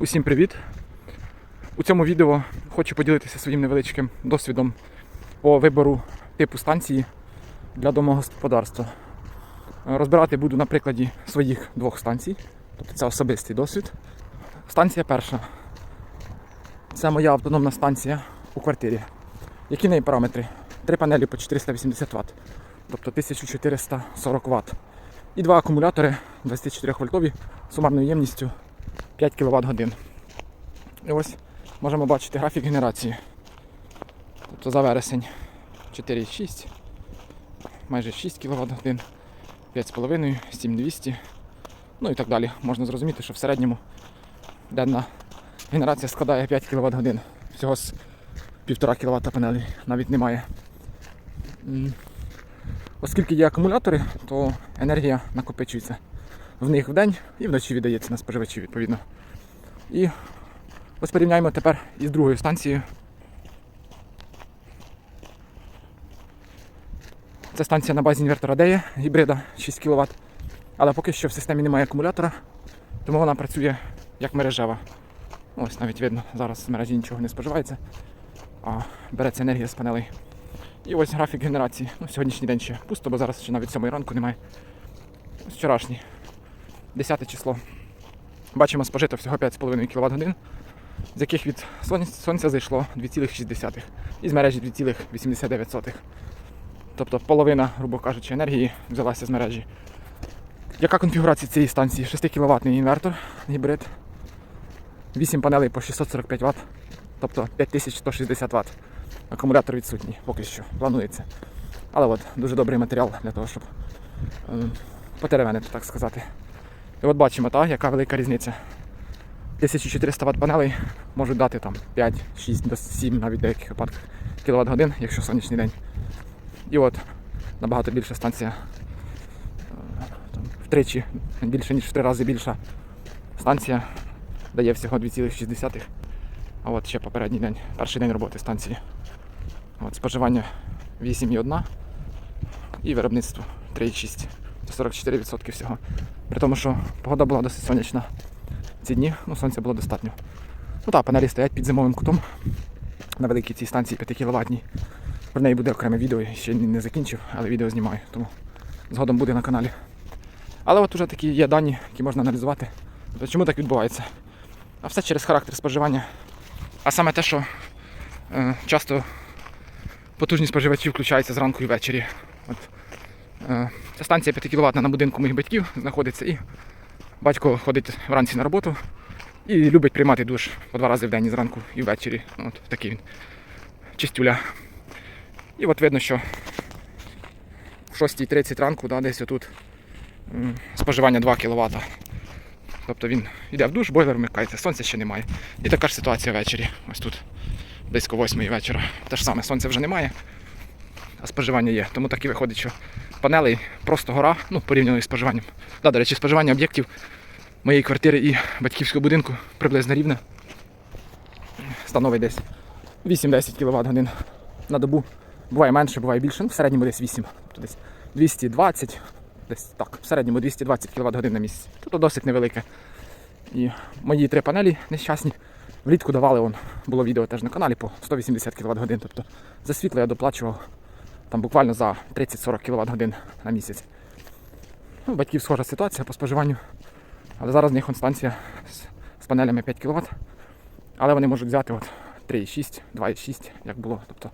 Усім привіт! У цьому відео хочу поділитися своїм невеличким досвідом по вибору типу станції для домогосподарства. Розбирати буду на прикладі своїх двох станцій, тобто це особистий досвід. Станція перша. Це моя автономна станція у квартирі. Які в неї параметри? Три панелі по 480 Вт, тобто 1440 Вт. І два акумулятори 24 вольтові сумарною ємністю 5 кВт годин. І ось можемо бачити графік генерації. Тобто за вересень 4,6, майже 6 кВт годин, 5,5, 7200. Ну і так далі. Можна зрозуміти, що в середньому денна генерація складає 5 кВт годин. Всього з 1,5 кВт панелей навіть немає. Оскільки є акумулятори, то енергія накопичується в них вдень і вночі віддається на споживачів відповідно. І ось порівняємо тепер із другою станцією. Це станція на базі інвертора DEA, гібрида 6 кВт. Але поки що в системі немає акумулятора, тому вона працює як мережева. Ось навіть видно, зараз в мережі нічого не споживається, а береться енергія з панелей. І ось графік генерації. Ну, сьогоднішній день ще пусто, бо зараз ще навіть 7 ранку немає. Ось вчорашній. 10 число. Бачимо спожито всього 5,5 кВт годин, з яких від сонця зайшло 2,6 і з мережі 2,89. Тобто половина, грубо кажучи, енергії взялася з мережі. Яка конфігурація цієї станції? 6 кВт інвертор, гібрид, 8 панелей по 645 Вт, тобто 5160 Вт. Акумулятор відсутній, поки що, планується. Але от дуже добрий матеріал для того, щоб е, потеревенити, так сказати. І от бачимо, та, яка велика різниця. 1400 Вт панелей можуть дати там 5, 6 до 7 навіть деяких випадках кВт годин, якщо сонячний день. І от набагато більша станція. е, Там, втричі більше, ніж в три рази більша станція дає всього 2,6. А от ще попередній день, перший день роботи станції. От, споживання 8,1 і виробництво 3,6. Це 44% всього. При тому, що погода була досить сонячна ці дні, ну сонця було достатньо. Ну так, панелі стоять під зимовим кутом на великій цій станції 5 кВт. Про неї буде окреме відео, ще не закінчив, але відео знімаю, тому згодом буде на каналі. Але от уже такі є дані, які можна аналізувати. Тобто, чому так відбувається? А все через характер споживання. А саме те, що е, часто потужні споживачі включаються зранку і ввечері. От, ця станція 5 кВт на будинку моїх батьків знаходиться і батько ходить вранці на роботу і любить приймати душ по два рази в день зранку і ввечері. От такий він. Чистюля. І от видно, що в 6.30 ранку, да, десь отут споживання 2 кВт. Тобто він йде в душ, бойлер вмикається, сонця ще немає. І така ж ситуація ввечері. Ось тут близько 8 вечора. Те ж саме, сонця вже немає, а споживання є. Тому так і виходить, що панелей просто гора, ну, порівняно із споживанням. Да, до речі, споживання об'єктів моєї квартири і батьківського будинку приблизно рівне. Становить десь 8-10 кВт годин на добу. Буває менше, буває більше, ну в середньому десь 8, тобто десь 220, десь так, в середньому 220 кВт годин на місяць. Тобто досить невелике. І мої три панелі нещасні влітку давали, он, було відео теж на каналі по 180 кВт годин. Тобто за світло я доплачував там буквально за 30-40 кВт годин на місяць. Ну, батьків схожа ситуація по споживанню. Але зараз в них станція з, з панелями 5 кВт. Але вони можуть взяти от 3,6, 2,6, як було. Тобто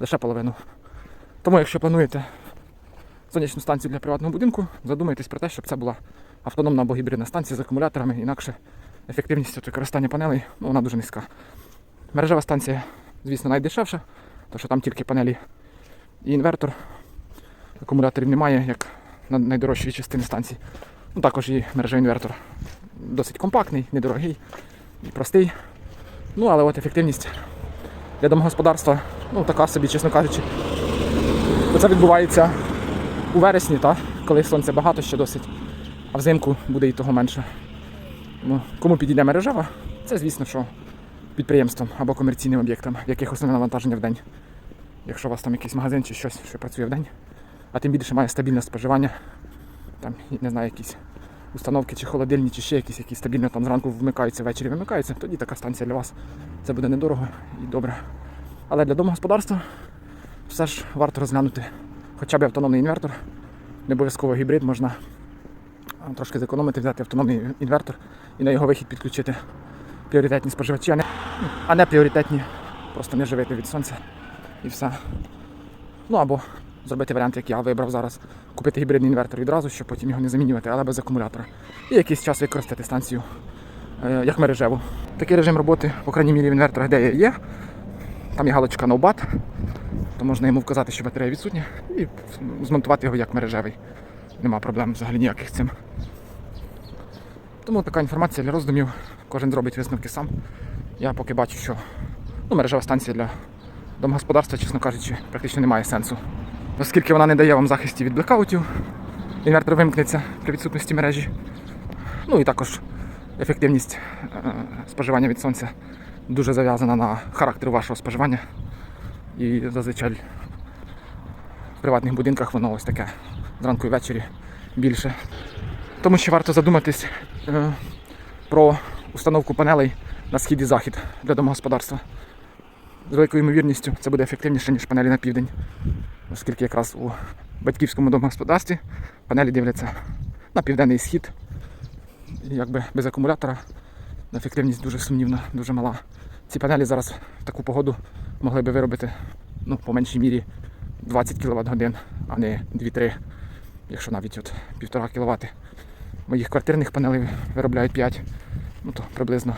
лише половину. Тому, якщо плануєте сонячну станцію для приватного будинку, задумайтесь про те, щоб це була автономна або гібридна станція з акумуляторами, інакше ефективність використання панелей ну, вона дуже низька. Мережева станція, звісно, найдешевша, тому що там тільки панелі і інвертор. Акумуляторів немає, як на найдорожчій частини станції. Ну, також і мережевий інвертор досить компактний, недорогий і простий. Ну, але от ефективність для домогосподарства, ну така собі, чесно кажучи. Це відбувається у вересні, та, коли сонця багато ще досить, а взимку буде і того менше. Ну, кому підійде мережева, це звісно, що підприємствам або комерційним об'єктам, в яких основне навантаження в день. Якщо у вас там якийсь магазин чи щось, що працює в день, а тим більше має стабільне споживання, там, не знаю, якісь установки чи холодильні, чи ще якісь, які стабільно там зранку вмикаються, ввечері вимикаються, тоді така станція для вас. Це буде недорого і добре. Але для домогосподарства все ж варто розглянути хоча б автономний інвертор. Не обов'язково гібрид можна трошки зекономити, взяти автономний інвертор і на його вихід підключити пріоритетні споживачі, а не, а не пріоритетні, просто не живити від сонця і все. Ну або зробити варіант, як я вибрав зараз, купити гібридний інвертор відразу, щоб потім його не замінювати, але без акумулятора. І якийсь час використати станцію е, як мережеву. Такий режим роботи, по крайній мірі, в інверторах, де є. Там є галочка NoBat, то можна йому вказати, що батарея відсутня, і змонтувати його як мережевий. Нема проблем взагалі ніяких з цим. Тому така інформація для роздумів. Кожен зробить висновки сам. Я поки бачу, що ну, мережева станція для домогосподарства, чесно кажучи, практично немає сенсу. Оскільки вона не дає вам захисті від блекаутів, інвертор вимкнеться при відсутності мережі. Ну і також ефективність е, споживання від сонця дуже зав'язана на характер вашого споживання. І зазвичай в приватних будинках воно ось таке зранку і ввечері більше. Тому ще варто задуматись е, про установку панелей на схід і захід для домогосподарства. З великою ймовірністю це буде ефективніше, ніж панелі на південь, оскільки якраз у батьківському домогосподарстві панелі дивляться на південний схід. І якби без акумулятора ефективність дуже сумнівна, дуже мала. Ці панелі зараз в таку погоду могли би виробити ну, по меншій мірі 20 кВт годин, а не 2-3, якщо навіть от 1,5 кВт. Моїх квартирних панелей виробляють 5, ну то приблизно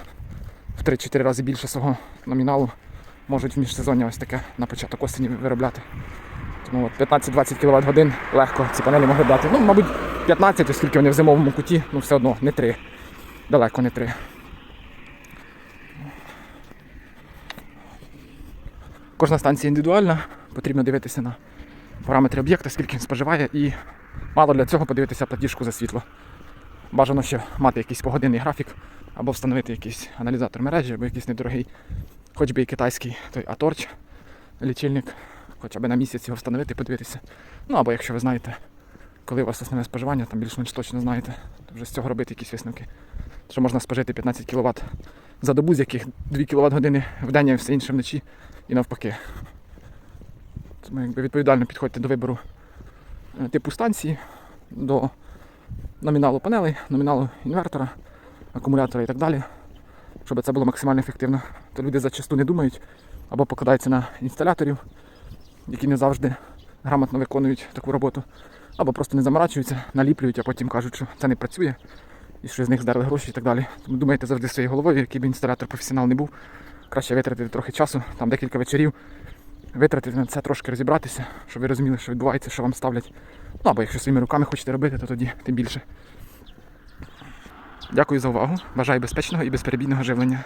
в 3-4 рази більше свого номіналу можуть в міжсезоння ось таке на початок осені виробляти. Тому от 15-20 кВт годин легко ці панелі могли дати. Ну, мабуть, 15, оскільки вони в зимовому куті, ну все одно не 3. Далеко не 3. Кожна станція індивідуальна, потрібно дивитися на параметри об'єкта, скільки він споживає, і мало для цього подивитися платіжку за світло. Бажано ще мати якийсь погодинний графік, або встановити якийсь аналізатор мережі, або якийсь недорогий, хоч би і китайський той Аторч лічильник, хоча б на місяць його встановити, подивитися. Ну або якщо ви знаєте, коли у вас основне споживання, там більш-менш точно знаєте, то вже з цього робити якісь висновки. Що можна спожити 15 кВт за добу, з яких 2 кВт години в день, а все інше вночі і навпаки. Тому якби відповідально підходьте до вибору е, типу станції, до номіналу панелей, номіналу інвертора, акумулятора і так далі. Щоб це було максимально ефективно. То люди зачасту не думають або покладаються на інсталяторів, які не завжди грамотно виконують таку роботу, або просто не заморачуються, наліплюють, а потім кажуть, що це не працює і що з них здерли гроші і так далі. Тому думайте завжди своєю головою, який би інсталятор професіонал не був. Краще витратити трохи часу, там декілька вечорів, витратити на це трошки розібратися, щоб ви розуміли, що відбувається, що вам ставлять. Ну або якщо своїми руками хочете робити, то тоді тим більше. Дякую за увагу. Бажаю безпечного і безперебійного живлення.